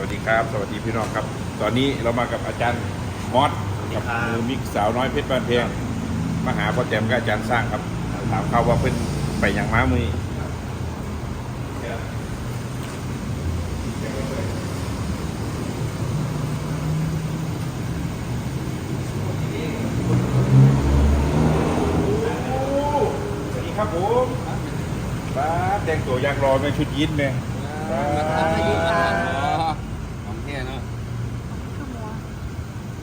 วัสดีครับ สวัสดีพี่น้องครับ ตอนนี้เรามากับอาจารย์มอสกับมือมิกสาวน้อยเพชรบ้านเพงมาหาพ่อแจมกับอาจารย์สร้างครับถามเขาว่าเพิ่นไปอย่างม้ามือนี้สวัสดีครับผมป้าดแต่งตัวอยางรอไหมชุดยีนไหมป้าสวัสดีค่ะของแท้เนาะ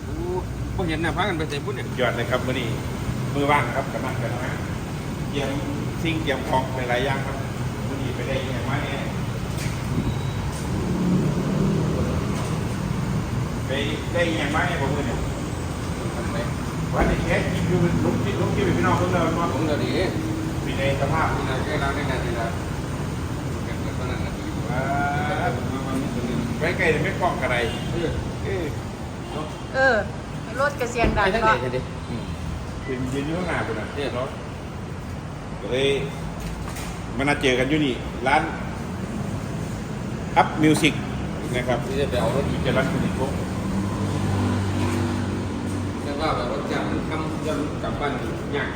โอ้บ่ เห็นน่ะพากันไปใส่พุ่นเนี่ยยอดเลยครับมื่อนี้มือว่างครับกำลังกันนะเตรียมสิ่งเตรียมของหลายๆอย่างครับมื่อนี้ไปได้ยังไงมาเนี่ยไปได้ยังไงมาเนี่ยผมมือเนี่ยไปวันนี้แค่กินอยู่ลุกที่ลุกที่เป็นพี่น้องเพิ่งเดินมาผมก็ดีปีในสภาพที่นั่นแค่ร้านได้นาทีละเก็บเงินตอนนั้นนาทีว่าไปไกลแต่ไม่กล้องกระไรเออเอ้ยเออ รถกระเสียงดัไปงทั้งก็เด็กเลยเป็นยืนอยู่ข้างหน้าคนน่ะเนี่ยรถก็เลยมานัดเจอกันอยู่นี่ ร้านอัพมิวสิกนะครับที่จะไปเอารถอีกจะรักคุณพงเรียกว่าแบบรถจักรทำจนกลับบ้านยาก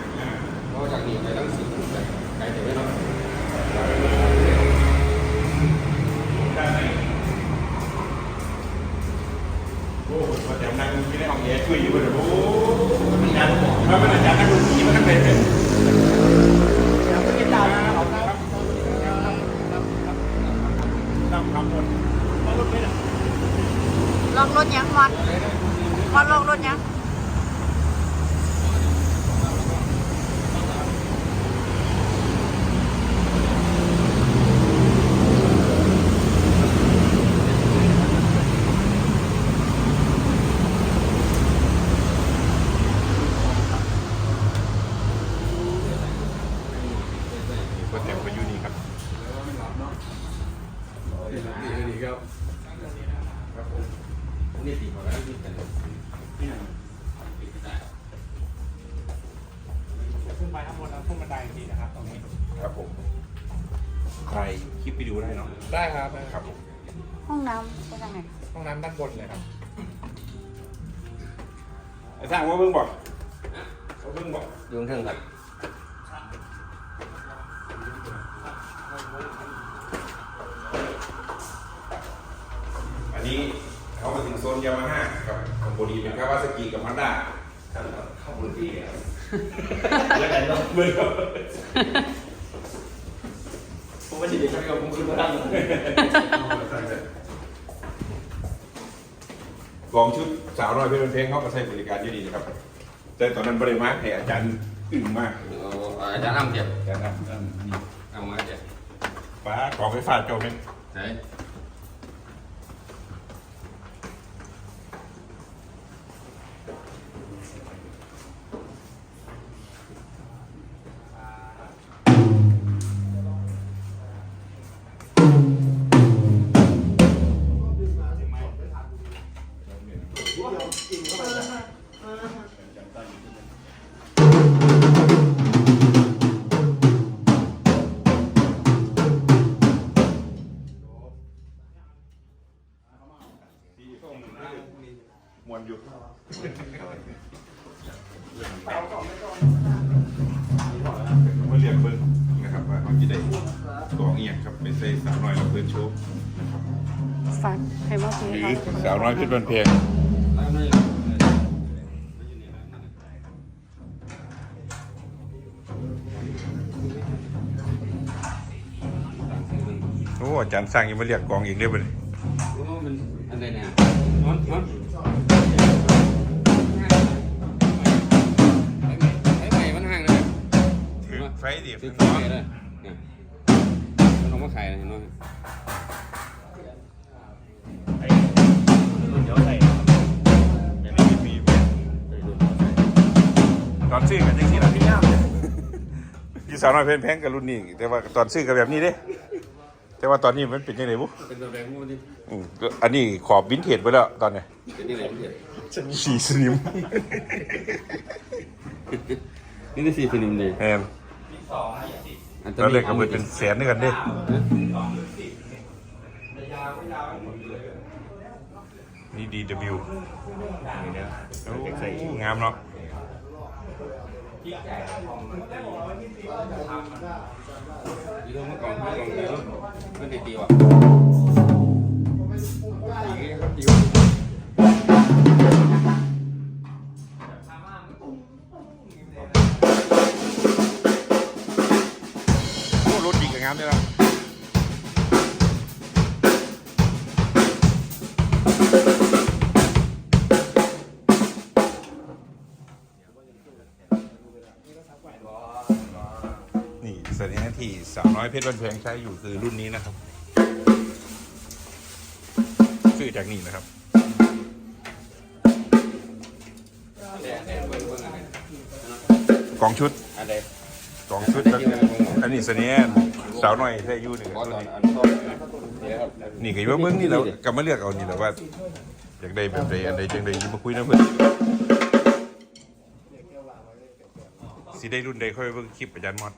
เพราะจากนี้ไปตั้งสิบไกลแต่ไม่รอดโอ้โหพอ แถวนั่งไม่ได้ห้องแย่ช่วยอยู่เลยโอ้อาจารย์แล้วมันอาจารย์นักดนตรีมันตั้งแต่เป็นนำคำหมดลองรถยังวันวัดลองรถยัง พอแถวไปอยู่นี่ครับดีดีครับครับผมนี่ตีมาแล้วที่เป็นขึ้นไปข้างบนแล้วขึ้นบันไดอีกทีนะครับตรงนี้ครับผมใครคลิปไปดูได้เนาะได้ครับครับผมห้องน้ำไปทางไหนห้องน้ำด้านบนเลยครับไอ้ทางว่าเพิ่งบอกเขาเพิ่งบอกดวงเทิงครับ อันนี้เขามาถึงโซนยามาฮ่ากับของโบดีเป็นคาวาซากิกับฮอนด้าเข้าบนที่แล้วกันเนาะเบอร์ผมว่าจะเด็กกับผมคือมาตั้งกองชุดสาวน้อยเพลินเพลงเขาก็ใช้บริการอยู่ดีนะครับ แต่ตอนนั้นบริมากให้อาจารย์อึ้งมากอาจารย์อ้ำเจ็บอาจารย์นะนี่เอามาเจ็บ ฟ้าของไฟ มาเรียกเบิ้งนะครับว่าเขาจะได้กองเอียงครับเป็นใส่สาวน้อยเราเพิ่นโชว์ฟังให้มาคุยหรือครับสาวน้อยเพชรบันเพงแล้วนี่โอ้อาจารย์สร้างยังมาเรียกกองอีกเรียบเลย ซื้อข้างนไก่อกเลยเนี่ยมันออกมาขายเห็นไหมเดี๋ยวใส่อย่างนี้มีตอนซื้อกันยังสิล่ะพี่ย่ามที่สาวน้อยเพชรแพงกับรุ่นนี้แต่ว่าตอนซื้อกับแบบนี้เด้แต่ว่าตอนนี้มันเป็นยังไงบุเป็นตัวแดงมันดิอืมก็อันนี้ขอบวินเทจไปแล้วตอนเนี้ยเป็นยังไงพี่สีสนิม นี่ได้สี่สนิมเลยแอ มแล้วเรียกกันเป็นแสนด้วยกันเด้นี่ DW นี่นะโอ้งามเนาะอีโร่เมื่อก่อนเมื่อก่อนเดี๋ยวมันได้ตีว่ะ นี่สัญญาณที่สาวน้อยเพชรบันแพงใช้อยู่คือรุ่นนี้นะครับซื้อจากนี่นะครับเนี่ยเนี่ยเบิ่งเบิ่งอะไรกองชุดอะไรกองชุดแล้วอันนี้สัญญาณสาวน้อยใช้อยู่นี่เพราะรุ่ตอนนนี้อันชอบเดี๋ยวครับนี่ก็อยู่ว่าเบิ้งนี่เรากลับมาเลือกเอานี่แหละว่าอยากได้แบบใดอันใดจังใดอยิมาคุยนะเพื่อนสิได้รุ่นใดค่อยไปเบิ่งคลิปอาจารย์มอด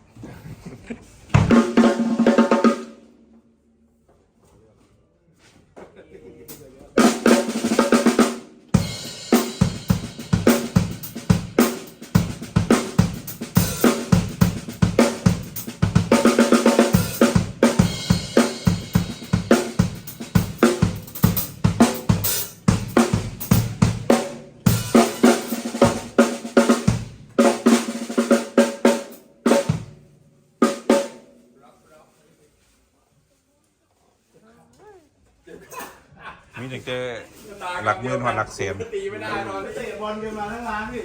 หลักหมื่นหัวหลักเสียม ตีไม่ได้นอน เตะบอลกันมาทั้งร้านพี่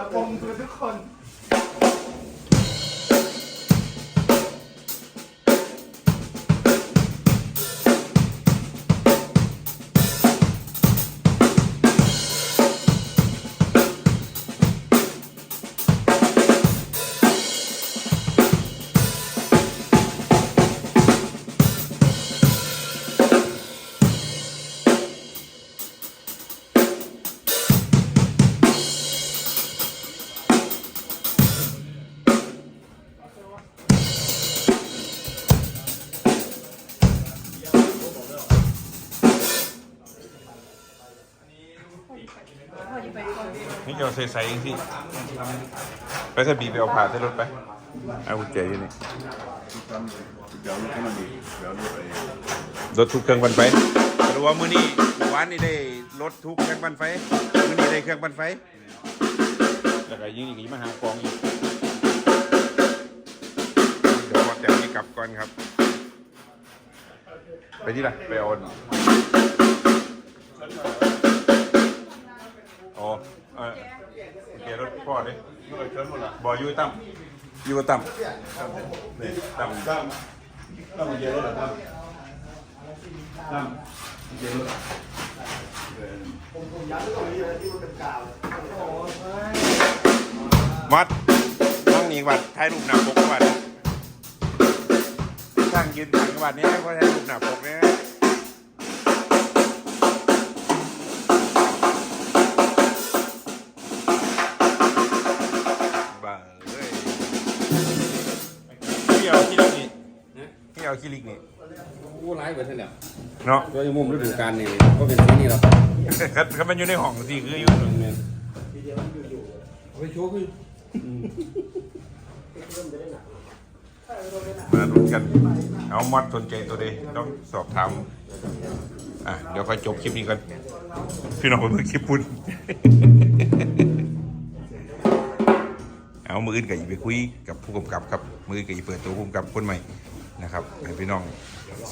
ระบมกันทุกคน นี่จะเอาใส่ใส่เองสิไปสบีไปเอาผ่าใส่รถไป เอากุญแจอยู่นี่รถทุกเครื่องปั่นไฟหรือว่ามื้อนี้เมื่อวานนี่ได้รถทุกเครื่องปั่นไฟ มื้อนี้ได้เครื่องปั่นไฟ แล้วก็ยิงอีกอีกมาหากองอีก เดี๋ยวพอแต่นี้กลับก่อนครับ ไปที่ไหนไปเอา เครถพ่อดิบอยยูตั้มยูตั้มนี่ตั้มตั้มตั้งเยอะแล้วครับตั้งเยอะวัดนั่งนี่วัดถ่ายรูปหน้าปกวัดช่างยืนถังวัดนี้เพราะถ่ายรูปหน้าปกเนี่ย พี่เอาคิลิกนี่พี่เอาคิลิกนี่กู้ร้ายเบิดท่านเนี่ยเนาะโดยมุมฤดูกาลนี่ก็เป็นที่นี่หรอกครับครับมันอยู่ในห้องสิคืออยู่ไปโชว์คือมาลุ้นกัน เอามอดสนใจตัวเดต้องสอบถามอะ เดี๋ยวค่อยจบคลิปนี้กันพี่น้องไปเบิ่งคลิปปุ่นเอามืออื่นกับอีไปคุยกับผู้กำกับครับ มือกับอีเปิดตัวผู้มกับคนใหม่นะครับให้พี่น้อง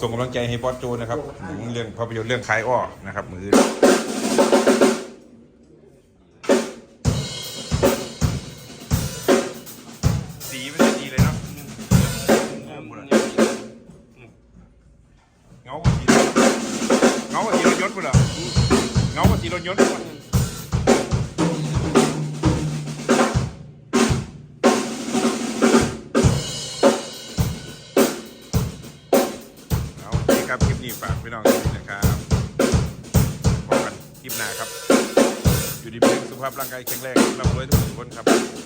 ส่งกำลังใจให้บอสโจนะครับหนังเรื่องภาพยนตร์เรื่องคลายอ้อนะครับมือ คลิปหน้าครับอยู่ดีมีสุขภาพร่างกายแข็งแรงร่ำรวยทุกคนครับ